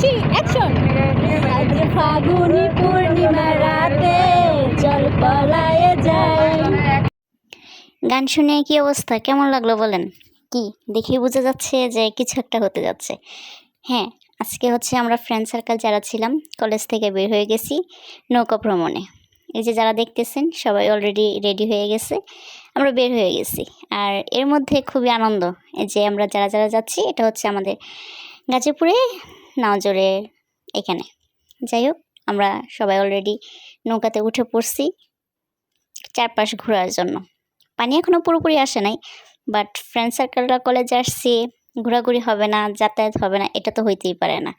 Three action ফাগুনি পূর্ণিমা রাতে চল পলায়ে যাই গান শুনে কি অবস্থা? কেমন লাগল বলেন? কি দেখেই বোঝা যাচ্ছে যে কিছু একটা হতে যাচ্ছে। হ্যাঁ আজকে হচ্ছে আমরা ফ্রেন্ড সার্কেল যারা ছিলাম কলেজ থেকে বের হয়ে গেছি নৌকা ভ্রমণে। এই যে যারা দেখতেছেন সবাই অলরেডি রেডি হয়ে গেছে আমরা বের হয়ে গেছি। আর এর মধ্যে খুবই আনন্দ এই যে আমরা যারা যারা যাচ্ছি এটা হচ্ছে আমাদের গাজীপুরে নাওজোরে এখানে। যাই হোক আমরা সবাই অলরেডি নৌকাতে উঠে পড়ছি চারপাশ ঘোরার জন্য। পানি এখনও পুরোপুরি আসে নাই বাট ফ্রেন্ড সার্কেলরা কলেজে আসছি, ঘোরাঘুরি হবে না, যাতায়াত হবে না, এটা তো হইতেই পারে না।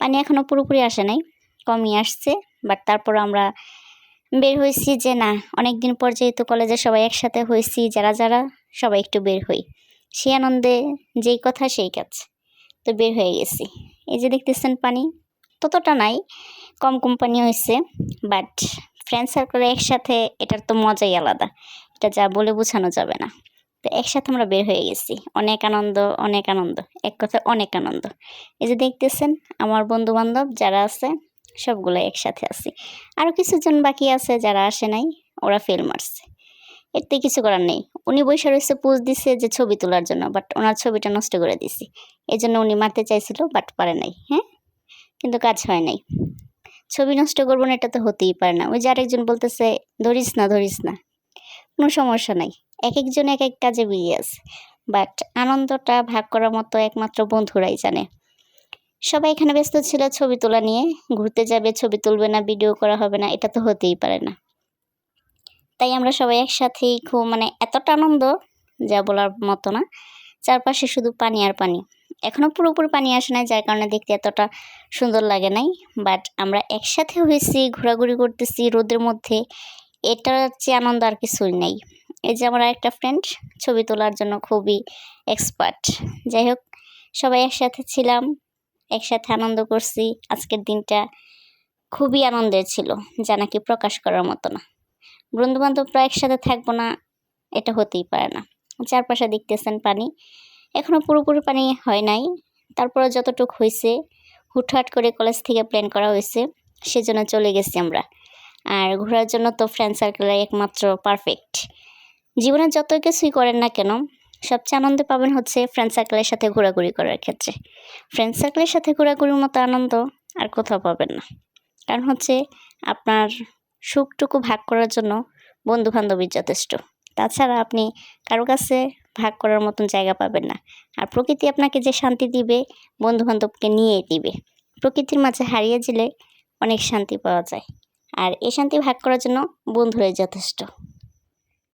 পানি এখনও পুরোপুরি আসে নাই, কমই আসছে বাট তারপর আমরা বের হয়েছি যে না অনেক দিন পর যেহেতু কলেজে সবাই একসাথে হয়েছি, যারা যারা, সবাই একটু বের হই। সেই আনন্দে যেই কথা সেই কাজ, তো বের হয়ে গেছি। এই যে দেখতেছেন পানি, ততটা নাই, কম কম পানি হয়েছে বাট ফ্রেন্ড সার্কেলে একসাথে এটার তো মজাই আলাদা, এটা যা বলে বোঝানো যাবে না। তো একসাথে আমরা বের হয়ে গেছি, অনেক আনন্দ অনেক আনন্দ, এক কথা অনেক আনন্দ। এই যে দেখতেছেন, আমার বন্ধু বান্ধব যারা আছে সবগুলো একসাথে আছি। আরও কিছুজন বাকি আছে যারা আসে নাই, ওরা ফেল মারছে। এতে কিছু করার নেই উনি বৈশা রয়েছে, পোজ দিছে যে ছবি তোলার জন্য বাট ওনার ছবিটা নষ্ট করে দিছি। এই জন্য উনি মারতে চাইছিল বাট পারে নাই হ্যাঁ? কিন্তু কাজ হয় নাই। ছবি নষ্ট করব না, এটা তো হতেই পারে না। ওই যে আরেকজন বলতেছে, ধরিস না ধরিস না। কোনো সমস্যা নাই। এক একজন এক এক কাজে বিজি আছে। বাট আনন্দটা ভাগ করার মতো একমাত্র বন্ধুরাই জানে। সবাই এখানে ব্যস্ত ছিল ছবি তোলা নিয়ে। ঘুরতে যাবে, ছবি তুলবে না ভিডিও করা হবে না, এটা তো হতেই পারে না। তাই আমরা সবাই একসাথেই খুব মানে এতটা আনন্দ যা বলার মতো না। চারপাশে শুধু পানি আর পানি। এখনও পুরোপুরি পানি আসে নাই, যার কারণে দেখতে এতটা সুন্দর লাগে নাই। বাট আমরা একসাথে হয়েছি, ঘোরাঘুরি করতেছি রোদের মধ্যে, এটার চেয়ে আনন্দ আর কিছুই নেই। এই যে আমার একটা ফ্রেন্ড ছবি তোলার জন্য খুবই এক্সপার্ট যাই হোক, সবাই একসাথে ছিলাম, একসাথে আনন্দ করছি। আজকের দিনটা খুবই আনন্দের ছিল, যা নাকি প্রকাশ করার মতো না। বন্ধু বান্ধবরা একসাথে থাকব না, এটা হতেই পারে না। চারপাশে দেখতেছেন পানি। এখনও পুরোপুরি পানি হয় নাই। তারপরে যতটুকু হয়েছে হুটহাট করে কলেজ থেকে প্ল্যান করা হয়েছে সেজন্য চলে গেছি আমরা। আর ঘোরার জন্য তো ফ্রেন্ড সার্কেলের একমাত্র পারফেক্ট জীবনে যত কিছুই করেন না কেন, সবচেয়ে আনন্দ পাবেন হচ্ছে ফ্রেন্ড সার্কেলের সাথে ঘোরাঘুরি করার ক্ষেত্রে। ফ্রেন্ড সার্কেলের সাথে ঘোরাঘুরির মতো আনন্দ আর কোথাও পাবেন না। কারণ হচ্ছে আপনার সুখটুকু ভাগ করার জন্য বন্ধু বান্ধবী যথেষ্ট। তাছাড়া আপনি কারও কাছে ভাগ করার মতন জায়গা পাবেন না। আর প্রকৃতি আপনাকে যে শান্তি দিবে বন্ধু বান্ধবকে নিয়ে দিবে। প্রকৃতির মাঝে হারিয়ে গেলে অনেক শান্তি পাওয়া যায়। আর এই শান্তি ভাগ করার জন্য বন্ধুরাই যথেষ্ট।